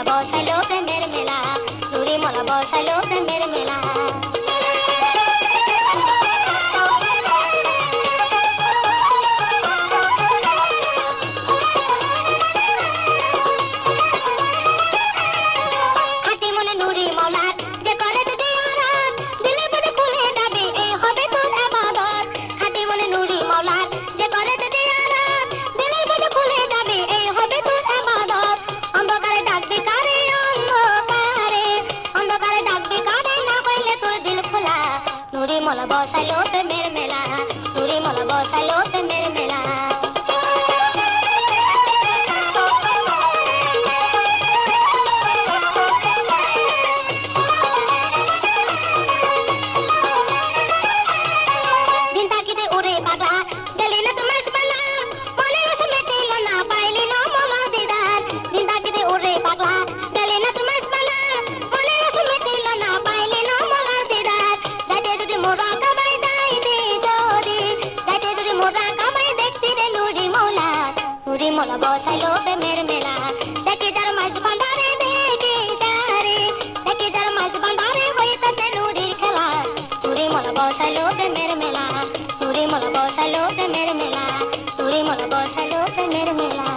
বসালো প্রেমের মেলা নুরি মোলা বসালো প্রেমের మొల బోసలోత మెరమెలా తురి మొల బోసలోత మెరమెలా దింతాకితే ఊరే బాగా గలిన पूरी मन बस लोपे मेर मेला देखे जर मज भंडारे देखे तारे देखे जर मज भंडारे, वही तो ते नूडी पूरी मन बस लोपे मेर मेला पूरी मन बस लोपे मेर मेला पूरी मन बस लोपे मेर मेला